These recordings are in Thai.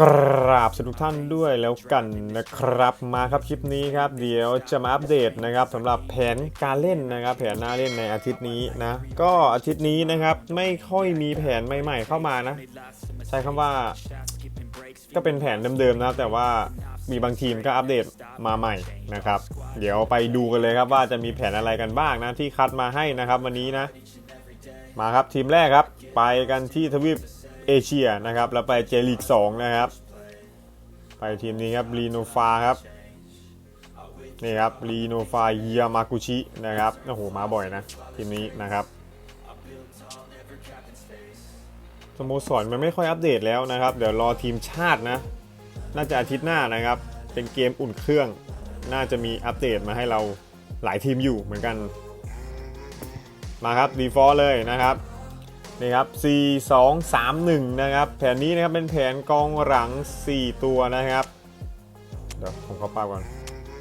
กราบสุดทุกท่านด้วยแล้วกันนะครับมาครับคลิปนี้ครับ เดี๋ยวจะมาอัปเดตนะครับสำหรับแผนการเล่นนะครับ แผนหน้าเล่นในอาทิตย์นี้นะ ก็อาทิตย์นี้นะครับไม่ค่อยมีแผนใหม่ ๆ เข้ามานะ ใช้คำว่า ก็เป็นแผนเดิมๆนะแต่ว่ามีบางทีมก็อัปเดตมาใหม่นะครับ เดี๋ยวไปดูกันเลยครับว่าจะมีแผนอะไรกันบ้างนะที่คัดมาให้นะครับ วันนี้นะ มาครับทีมแรกครับ ไปกันที่ทวีป เอเชียนะครับ แล้วไปเจลีก2นะครับ ไปทีมนี้ครับรีโนฟาครับนี่ครับรีโนฟาเยามากุชินะครับโอ้โหมาบ่อยนะทีมนี้นะครับสโมสรมันไม่ค่อยอัปเดตแล้วนะครับ เดี๋ยวรอทีมชาตินะ น่าจะอาทิตย์หน้านะครับ เป็นเกมอุ่นเครื่อง น่าจะมีอัปเดตมาให้เราหลายทีมอยู่เหมือนกัน มาครับดีฟอลเลยนะครับ นี่ครับ 4 2 3 1 นะครับ แผนนี้นะครับเป็นแผนกองหลัง 4 ตัวนะครับ เดี๋ยวผมเข้าป้าก่อน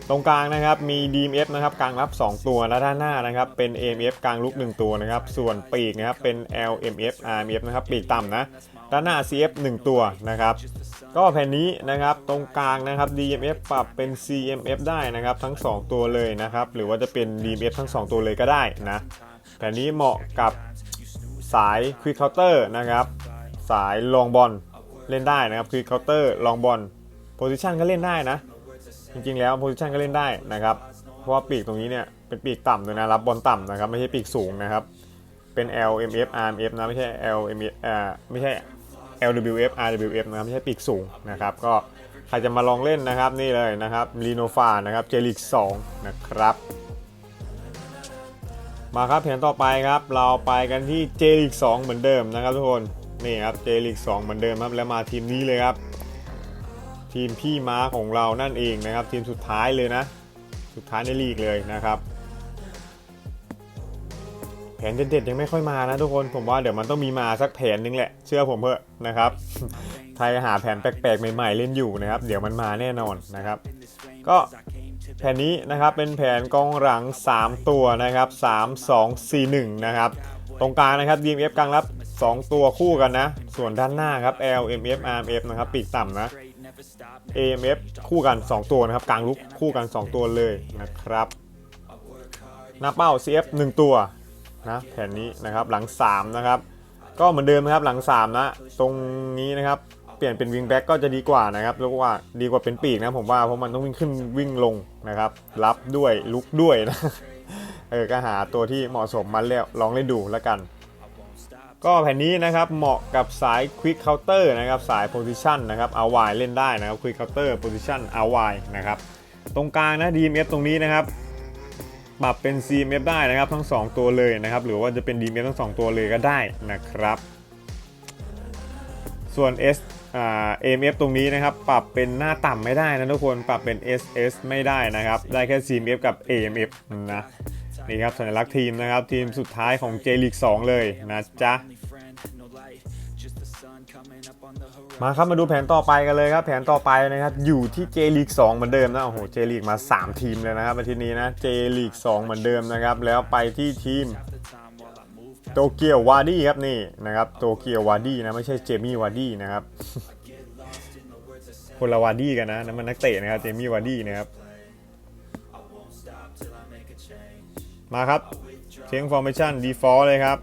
ตรงกลางนะครับมี DMF นะครับกลางรับ 2 ตัวและด้านหน้านะครับเป็น AMF กลางลุก 1 ตัวนะครับ ส่วนปีกนะครับเป็น LMF RMF นะครับปีกต่ำนะ ด้านหน้า CF 1 ตัวนะครับ ก็แผ่นนี้นะครับตรงกลางนะครับ DMF ปรับเป็น CMF ได้นะครับทั้ง 2 ตัวเลยนะครับ หรือว่าจะเป็น DMF ทั้ง 2 ตัวเลยก็ได้นะแผ่นนี้เหมาะกับ สายควิกเคาน์เตอร์นะครับ สายลองบอลเล่นได้นะครับควิกเคาน์เตอร์ลองบอลโพซิชันก็เล่นได้นะ จริงๆแล้วโพซิชันก็เล่นได้นะครับ เพราะว่าปีกตรงนี้เนี่ยเป็นปีกต่ำเลยนะรับบอลต่ำนะครับไม่ใช่ปีกสูงนะครับ เป็น LMF RMF นะไม่ใช่ LMF อ่าไม่ใช่ LWF RWF นะครับไม่ใช่ปีกสูงนะครับ ก็ใครจะมาลองเล่นนะครับนี่เลยนะครับลีโนฟานะครับเจลิก2นะครับ มาครับแผนต่อไปครับ เราไปกันที่เจลิก2เหมือนเดิมนะครับทุกคนนี่ครับเจลิก2เหมือนเดิมครับแล้วมาทีมนี้เลยครับ ทีมพี่ม้าของเรานั่นเองนะครับ ทีมสุดท้ายเลยนะ สุดท้ายในลีกเลยนะครับ แผนเด็ดๆยังไม่ค่อยมานะทุกคนผมว่าเดี๋ยวมันต้องมีมาสักแผนนึงแหละ เชื่อผมเถอะนะครับ ไทยหาแผนแปลกๆใหม่ๆเล่นอยู่นะครับ เดี๋ยวมันมาแน่นอนนะครับ ก็ แผนนี้นะครับเป็นแผนกองหลัง 3 ตัวนะครับ 3 2 4 1 นะครับ ตรงกลางนะครับ DMF กลางรับ 2 ตัวคู่กันนะ ส่วนด้านหน้าครับ LMF RMF นะครับปีกต่ำนะ AMF คู่กัน 2 ตัวนะครับ กลางลุกคู่กัน 2 ตัวเลยนะครับหน้าเป้า CF 1 ตัวนะแผนนี้นะครับหลัง 3 นะครับ ก็เหมือนเดิมนะครับหลัง 3 นะ ตรงนี้นะครับ เปลี่ยนเป็นวิงแบ็กก็จะดีกว่านะครับเรียกว่าดีกว่าเป็นปีกนะผมว่าเพราะมันต้องวิ่งขึ้นวิ่งลงนะครับ รับด้วยลุกด้วยนะเออก็หาตัวที่เหมาะสมมาแล้วลองเล่นดูแล้วกัน ก็แผ่นนี้นะครับเหมาะกับสาย Quick Counter นะครับสาย Position นะครับเอาวายเล่นได้นะครับ Quick Counter Position เอาวายนะครับตรงกลางนะ DMF ตรงนี้นะครับปรับเป็น CMF ได้นะครับทั้ง 2 ตัวเลยนะครับ หรือว่าจะเป็น DMF ทั้ง 2 ตัวเลยก็ได้นะครับ ส่วน S อ่า AMF ตรงนี้นะครับ ปรับเป็นหน้าต่ำไม่ได้นะทุกคนปรับเป็น SS ไม่ได้นะครับ ได้แค่ CMF กับ AMF นะนี่ครับสัญลักษณ์ทีมนะครับ ทีมสุดท้ายของ J League 2 เลยนะจ๊ะมาครับมาดูแผนต่อไปกันเลยครับ แผนต่อไปนะครับ อยู่ที่ J League 2 เหมือนเดิมนะโอ้โห J League มา 3 ทีมเลยนะครับอาทิตย์นี้นะ J League 2 เหมือนเดิมนะครับ แล้วไปที่ทีม โตเกียววาดี้ครับนี่นะครับโตเกียววาดี้นะไม่ใช่เจมี่วาดี้นะครับคนละวาดี้กันนะนั่นมันนักเตะนะครับเจมี่วาดี้นะครับมาครับเชียงฟอร์เมชันดีฟอลเลยครับ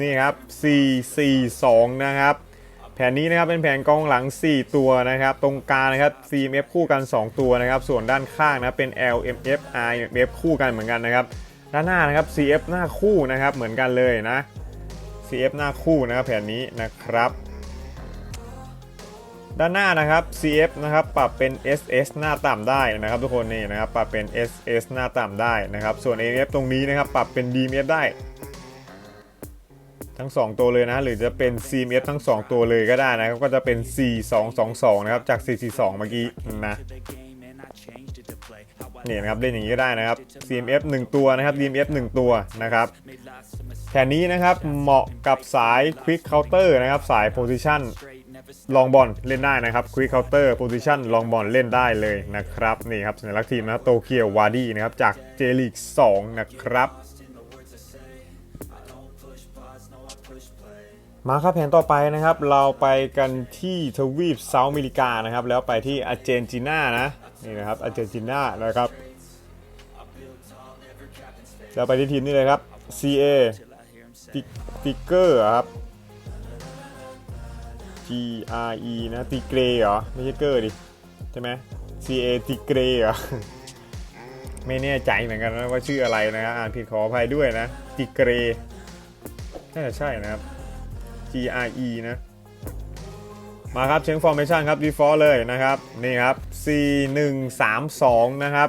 นี่ครับ 4 4 2 นะครับ แผนนี้นะครับเป็นแผนกองหลัง 4 ตัวนะครับ ตรงกลางนะครับ CMF คู่กัน 2 ตัวนะครับ ส่วนด้านข้างนะเป็น LMF RMF คู่กันเหมือนกันนะครับ ด้านหน้านะครับ CF หน้าคู่นะครับ เหมือนกันเลยนะ CF หน้าคู่นะครับแผนนี้นะครับ ด้านหน้านะครับ CF นะครับปรับเป็น SS หน้าต่ำได้นะครับทุกคนนี่นะครับปรับเป็น SS หน้าต่ำได้นะครับ ส่วน AF ตรงนี้นะครับปรับเป็น DMF ได้ ทั้ง 2 ตัวเลยนะ หรือจะเป็น CMF ทั้ง 2 ตัวเลยก็ได้นะครับก็จะเป็น 4222 นะครับจาก 442 เมื่อกี้นะ นี่นะครับเล่นอย่างนี้ก็ได้นะครับ CMF 1 ตัวนะครับ DMF 1 ตัวนะครับแผนนี้นะครับเหมาะกับสาย Quick Counter นะครับสาย Position ลองบอลเล่นได้นะครับ Quick Counter Position ลองบอลเล่นได้เลยนะครับนี่ครับสัญลักษณ์ทีมนะโตเกียววาดี้นะครับจาก J League 2นะครับ มาครับแผนต่อไปนะครับ เราไปกันที่ทวีปเซาท์อเมริกานะครับ แล้วไปที่อาร์เจนตินานะ นี่นะครับอาร์เจนตินานะครับแล้วไปที่ทีมนี่เลยครับ CA ติกเกอร์ครับ G R E นะติเกรเหรอ ไม่ใช่เกอร์ดิ ใช่ไหม C A ติเกรเหรอ ไม่แน่ใจเหมือนกันนะว่าชื่ออะไรนะครับอ่านผิดขออภัยด้วยนะ ติเกรน่าจะใช่นะครับ G R E นะ มาครับเช็คฟอร์เมชันครับ default เลยนะครับนี่ครับ 4 1 3 2 นะครับ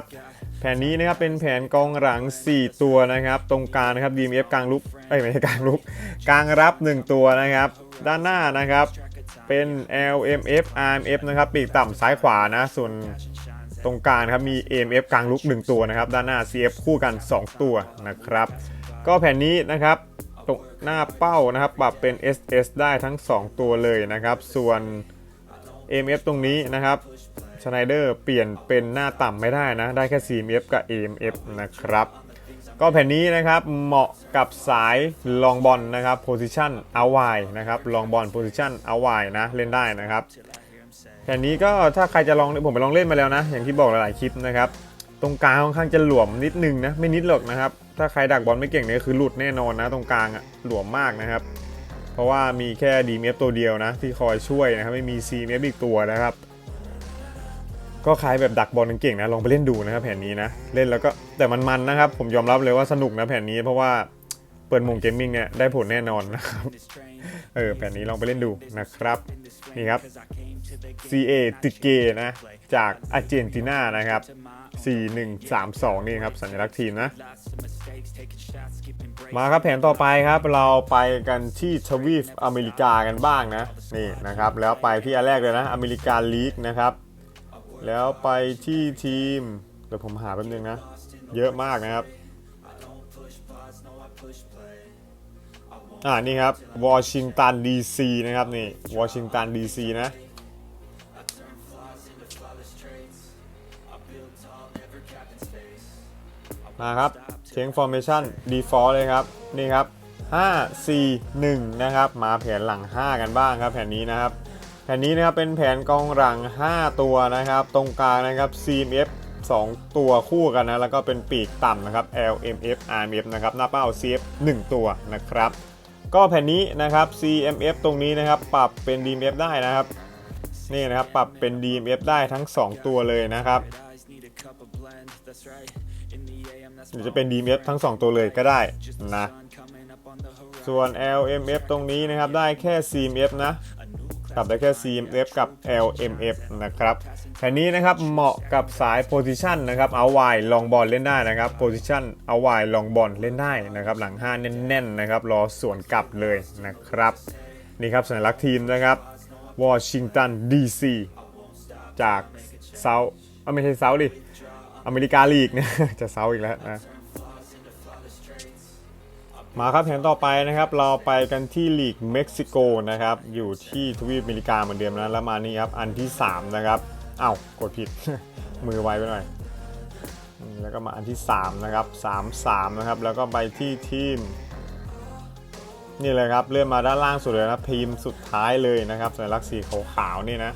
แผนนี้นะครับเป็นแผนกองหลัง 4 ตัวนะครับ ตรงกลางนะครับ DMF กลางลุกเอ้ยไม่ใช่กลางลุกกลางรับ 1 ตัวนะครับ ด้านหน้านะครับเป็น LMF RMF นะครับปีกต่ำซ้ายขวานะส่วนตรงกลางครับมี AMF กลางลุก 1 ตัวนะครับ ด้านหน้า CF คู่กัน 2 ตัวนะครับ ก็แผนนี้นะครับ ตรงหน้าเป้านะครับ ปรับเป็น SS ได้ทั้ง 2 ตัวเลยนะครับ ส่วน AMF ตรงนี้นะครับชไนเดอร์เปลี่ยนเป็นหน้าต่ำไม่ได้นะ ได้แค่ CMF กับ AMF นะครับ ก็แผ่นนี้นะครับเหมาะกับสายลองบอลนะครับ position out wide นะครับลองบอล position out wide นะ เล่นได้นะครับแผ่นนี้ก็ถ้าใครจะลองผมไปลองเล่นมาแล้วนะ อย่างที่บอกหลายๆคลิปนะครับ ตรงกลางค่อนข้างจะหลวมนิดนึงนะไม่นิดหรอกนะครับ ถ้าใครดักบอลไม่เก่งเนี่ยคือหลุดแน่นอนนะ ตรงกลางอะหลวมมากนะครับ เพราะว่ามีแค่ DMF ตัวเดียวนะ ที่คอยช่วยนะครับไม่มี CMF อีกตัวนะครับ ก็คล้ายแบบดักบอลเก่งนะลองไปเล่นดูนะครับแผ่นนี้นะเล่นแล้วก็แต่มันมันนะครับ ผมยอมรับเลยว่าสนุกนะแผ่นนี้ เพราะว่าเปิดมุงเกมมิ่งเนี่ยได้ผลแน่นอนนะครับเออแผ่นนี้ลองไปเล่นดูนะครับนี่ครับ CA ติเกนะจากอาร์เจนตินานะครับ 4132 นี่ครับ สัญลักษณ์ทีมนะ มาครับแผนต่อไปครับเราไปกันที่ทวีปอเมริกากันบ้างนะนี่นะครับ แล้วไปที่อันแรกเลยนะ อเมริกาลีกนะครับ แล้วไปที่ทีมเดี๋ยวผมหาแป๊บนึงนะ เยอะมากนะครับอ่านี่ครับวอชิงตันดีซีนะครับนี่วอชิงตันดีซีนะ มาครับเช็งฟอร์เมชัน default เลยครับ นี่ครับ 5 4 1 นะครับ มาแผนหลัง 5 กันบ้างครับแผนนี้นะครับ แผนนี้นะครับเป็นแผนกองหลัง 5 ตัวนะครับ ตรงกลางนะครับ CMF 2 ตัวคู่กันนะ แล้วก็เป็นปีกต่ำนะครับ LMF RMF นะครับ หน้าเป้า CF 1 ตัวนะครับ ก็แผ่นนี้นะครับ CMF ตรงนี้นะครับ ปรับเป็น DMF ได้นะครับ นี่นะครับ ปรับเป็น DMF ได้ทั้ง 2 ตัวเลยนะครับ หรือจะเป็น DMF ทั้ง 2 ตัวเลยก็ได้นะ ส่วน LMF ตรงนี้นะครับได้แค่ CMF นะปรับได้แค่ CMF กับ LMF นะครับแผ่นนี้นะครับเหมาะกับสาย position นะครับเอาไวลองบอลเล่นได้นะครับ position เอาไวลองบอลเล่นได้นะครับ หลัง 5 แน่นๆนะครับรอสวนกลับเลยนะครับ นี่ครับสัญลักษณ์ทีมนะครับ Washington DC จากเซาท์ไม่ใช่เซาท์ดิ อเมริกาลีกเนี่ยจะเซาอีกแล้วนะมาครับแผนต่อไปนะครับ เราไปกันที่ลีกเม็กซิโกนะครับ อยู่ที่ทวีปอเมริกาเหมือนเดิมนะแล้วมานี่ครับอันที่ 3 นะครับอ้าวกดผิด มือไวไปหน่อย แล้วก็มาอันที่ 3 นะครับ 3 3 นะครับ แล้วก็ไปที่ทีม นี่เลยครับเลื่อนมาด้านล่างสุดเลยนะทีมสุดท้ายเลยนะครับสัญลักษณ์สีขาวๆนี่นะ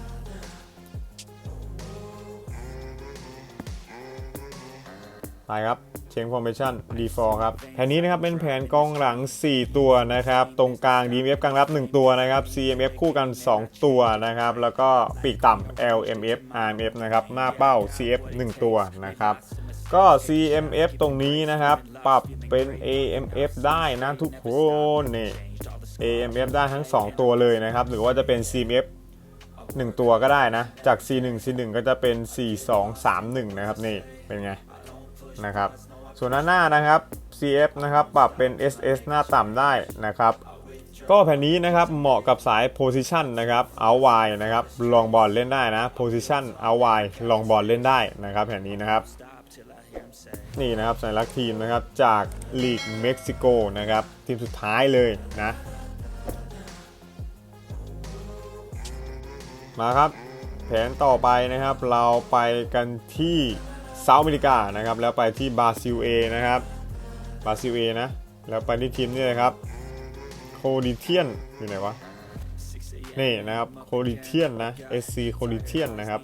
ไปครับเชงฟอร์เมชัน default ครับแผนนี้นะครับเป็นแผนกองหลัง 4 ตัวนะครับ ตรงกลาง DMF กลางรับ 1 ตัวนะครับ CMF คู่กัน 2 ตัวนะครับ แล้วก็ปีกต่ำ LMF RMF นะครับหน้าเป้า CF 1 ตัวนะครับก็ CMF ตรงนี้นะครับ ปรับเป็น AMF ได้นะทุกคนนี่ AMF ได้ทั้ง 2 ตัวเลยนะครับ หรือว่าจะเป็น CMF 1 ตัวก็ได้นะ จาก C1 C1 ก็จะเป็น 4231 นะครับนี่เป็นไง นะครับ ส่วนหน้าหน้านะครับ CF นะครับปรับเป็น SS หน้าต่ำได้นะครับ ก็แผ่นนี้นะครับเหมาะกับสาย position นะครับเอาไวนะครับลองบอลเล่นได้นะ position เอาไวลองบอลเล่นได้นะครับแผ่นนี้นะครับนี่นะครับสัญลักษณ์ทีมนะครับจากลีกเม็กซิโกนะครับทีมสุดท้ายเลยนะ มาครับ แผนต่อไปนะครับเราไปกันที่ เซาท์อเมริกานะครับแล้วไปที่บราซิลเอนะครับบราซิลเอนะแล้วไปที่ทีมนี่เลยครับโคลิเทียนอยู่ไหนวะนี่นะครับโคลิเทียนนะ SC โคลิเทียนนะครับ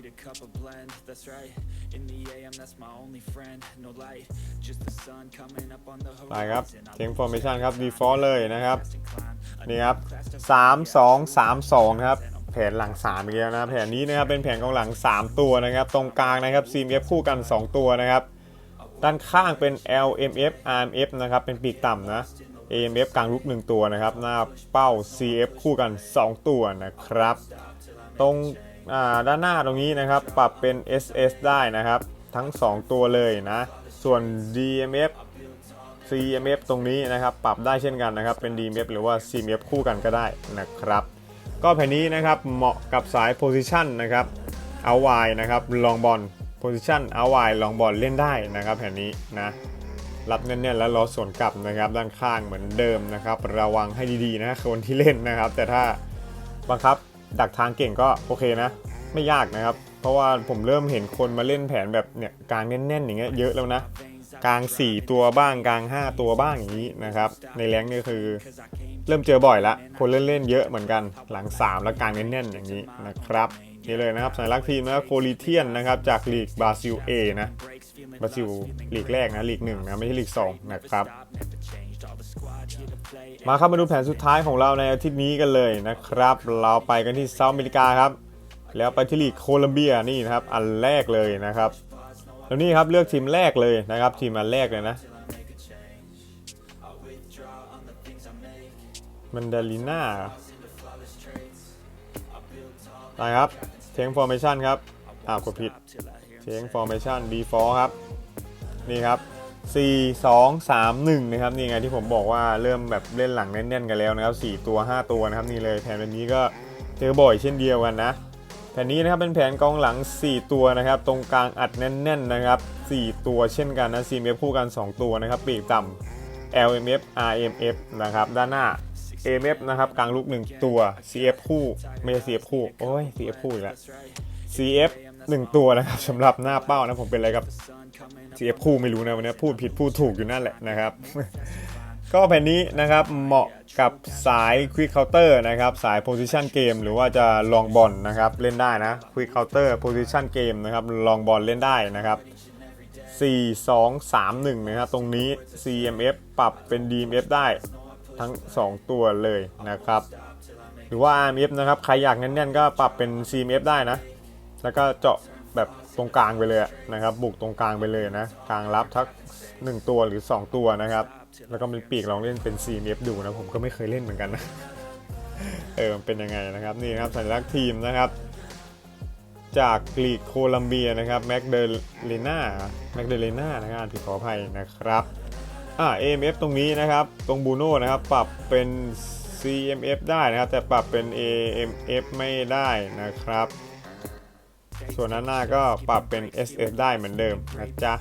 ไปครับเทงฟอร์เมชันครับ default เลยนะครับ นี่ครับ 3 2 3 2 ครับ แผนหลัง3อีกแล้วนะแผนนี้นะครับเป็นแผนกองหลัง 3 ตัวนะครับ ตรงกลางนะครับ CMF คู่กัน 2 ตัวนะครับ ด้านข้างเป็น LMF RMF นะครับเป็นปีกต่ำนะ AMF กลางลุก 1 ตัวนะครับ หน้าเป้า CF คู่กัน 2 ตัวนะครับ ตรงด้านหน้าตรงนี้นะครับปรับเป็น SS ได้นะครับ ทั้ง 2 ตัวเลยนะ ส่วน DMF CMF ตรงนี้นะครับ ปรับได้เช่นกันนะครับ เป็น DMF หรือว่า CMF คู่กันก็ได้นะครับ ก็แผ่นนี้นะครับเหมาะกับสาย Position นะครับเอาไวนะครับลองบอล Position เอาไวลองบอลเล่นได้นะครับแผ่นนี้นะรับแน่นๆแล้วรอสวนกลับนะครับด้านข้างเหมือนเดิมนะครับ ระวังให้ดีๆนะคนที่เล่นนะครับ แต่ถ้าบังคับดักทางเก่งก็โอเคนะ ไม่ยากนะครับ เพราะว่าผมเริ่มเห็นคนมาเล่นแผนแบบเนี่ยกลางแน่นๆอย่างเงี้ยเยอะแล้วนะ กลาง 4 ตัวบ้างกลาง 5 ตัวบ้างอย่างนี้นะครับ ในแรงนี่คือเริ่มเจอบ่อยละคนเล่นๆเยอะเหมือนกันหลัง 3 แล้วกลางแน่นๆอย่างนี้นะครับนี่เลยนะครับสัญลักษณ์ทีมนะครับโคลิเทียนนะครับจากลีกบราซิล A นะบราซิลลีกแรกนะลีกหนึ่งนะไม่ใช่ลีกสองนะครับมาครับมาดูแผนสุดท้ายของเราในอาทิตย์นี้กันเลยนะครับ เราไปกันที่เซาท์อเมริกาครับ แล้วไปที่ลีกโคลัมเบียนี่นะครับอันแรกเลยนะครับ แล้วนี่ครับเลือกทีมแรกเลยนะครับทีมอันแรกเลยนะมันดาลิน่าไปครับเทงฟอร์เมชันครับอ้าวกดผิดเทงฟอร์เมชัน default ครับนี่ครับ 4 2 3 1 นะครับนี่ไงที่ผมบอกว่าเริ่มแบบเล่นหลังแน่นๆกันแล้วนะครับ 4 ตัว 5 ตัวนะครับนี่เลยแผนแบบนี้ก็เจอบ่อยเช่นเดียวกันนะ แผนนี้นะครับเป็นแผนกองหลัง 4 ตัวนะครับ ตรงกลางอัดแน่นๆนะครับ 4 ตัวเช่นกันนะ CMF คู่กัน 2 ตัวนะครับ ปีกต่ำ LMF RMF นะครับ ด้านหน้า AMF นะครับ กลางลูก 1 ตัว CF คู่ไม่ใช่ CF คู่ โอ้ย CF คู่อีกแล้ว CF 1 ตัวนะครับสำหรับหน้าเป้านะ ผมเป็นอะไรกับ CF คู่ไม่รู้นะวันนี้พูดผิดพูดถูกอยู่นั่นแหละนะครับ ก็แผ่นนี้นะครับเหมาะ กับสาย Quick Counter นะครับสาย Position Game หรือว่าจะลองบอลนะครับเล่นได้นะ Quick Counter Position Game นะครับลองบอลเล่นได้นะครับ 4 2 3 1 นะครับ ตรงนี้ CMF ปรับเป็น DMF ได้ทั้ง 2 ตัวเลยนะครับ หรือว่า RMF นะครับ ใครอยากแน่นๆก็ปรับเป็น CMF ได้นะ แล้วก็เจาะแบบตรงกลางไปเลยนะครับ บุกตรงกลางไปเลยนะ กลางรับทัก 1 ตัวหรือ 2 ตัวนะครับ แล้วก็มีปีกลองเล่นเป็น CMF ดูนะผมก็ไม่เคยเล่นเหมือนกันนะเออเป็นยังไงนะครับนี่นะครับสัญลักษณ์ทีมนะครับ จากลีกโคลัมเบียนะครับแมกเดเลนาแมกเดเลนานะครับผิดขออภัยนะครับอ่า AMF ตรงนี้นะครับตรงบูโน่นะครับปรับเป็น CMF ได้นะครับ แต่ปรับเป็น AMF ไม่ได้นะครับ ส่วนด้านหน้าก็ปรับเป็น SF ได้เหมือนเดิมนะจ๊ะ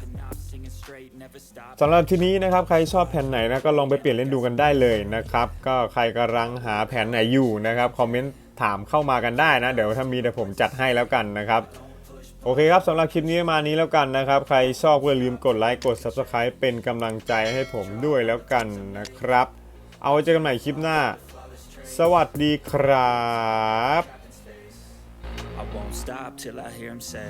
สำหรับที่นี้นะครับใครชอบแผนไหนนะก็ลองไปเปลี่ยนเล่นดูกันได้เลยนะครับ ก็ใครกำลังหาแผนไหนอยู่นะครับคอมเมนต์ถามเข้ามากันได้นะ เดี๋ยวถ้ามีเดี๋ยวผมจัดให้แล้วกันนะครับโอเคครับสำหรับคลิปนี้ประมาณนี้แล้วกันนะครับ ใครชอบก็อย่าลืมกดไลค์กด Subscribe เป็นกำลังใจให้ผมด้วยแล้วกันนะครับ เอาไว้เจอกันใหม่คลิปหน้า สวัสดีครับ I won't stop till I hear him say